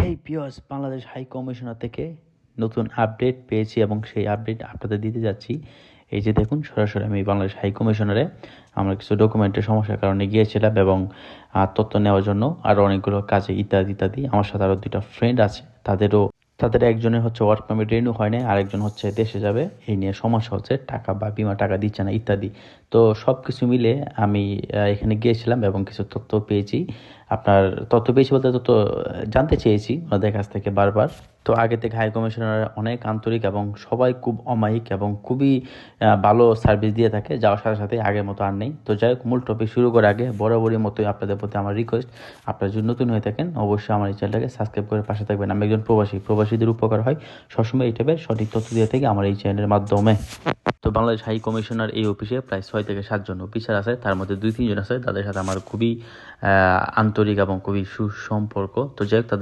এই পিওস Bangladesh high commissioner থেকে নতুন আপডেট পেয়েছি এবং সেই আপডেট আপনাদের দিতে যাচ্ছি। এই যে দেখুন, সরাসরি আমি বাংলাদেশ হাই কমিশনারে আমরা কিছু ডকুমেন্টের সমস্যার কারণে গিয়েছিলাম এবং তথ্য নেওয়ার জন্য আরও অনেকগুলো কাজে ইত্যাদি ইত্যাদি। আমার সাথে আরও দুটা ফ্রেন্ড আছে, তাদেরও তাদের একজনের হচ্ছে ওয়ার্ক পারমিট রিনিউ হয় না আরেকজন হচ্ছে দেশে যাবে, এই নিয়ে সমস্যা হচ্ছে, টাকা বা বিমা টাকা দিচ্ছে না, ইত্যাদি। তো সব কিছু মিলে আমি এখানে গিয়েছিলাম এবং কিছু তথ্য পেয়েছি। আপনার তথ্য পেয়েছি বলতে তথ্য জানতে চেয়েছি ওদের কাছ থেকে বারবার। তো আগে থেকে হাই কমিশনার অনেক আন্তরিক এবং সবাই খুব অমায়িক এবং খুবই ভালো সার্ভিস দিয়ে থাকে। যাওয়ার সাথে সাথে আগের মতো আর নেই। তো যাই হোক, মূল টপিক শুরু করার আগে বরাবরই মতোই আপনাদের প্রতি আমার রিকোয়েস্ট আপনারা যদি নতুন হয়ে থাকেন, অবশ্যই আমার এই চ্যানেলটাকে সাবস্ক্রাইব করে পাশে থাকবেন। আমি একজন প্রবাসী। প্রবাসীদের উপকার হয় সবসময় এই টাইপের সঠিক তথ্য দিয়ে থাকে আমার এই চ্যানেলের মাধ্যমে। তো বাংলাদেশ হাই কমিশনার এই অফিসে প্রায় ছয় থেকে সাতজন অফিসার আছে। তার মধ্যে দুই তিনজন আছে। তাদের সাথে আমার খুবই আন্তরিক এবং খুবই সুসম্পর্ক। তো যাই হোক, তাদের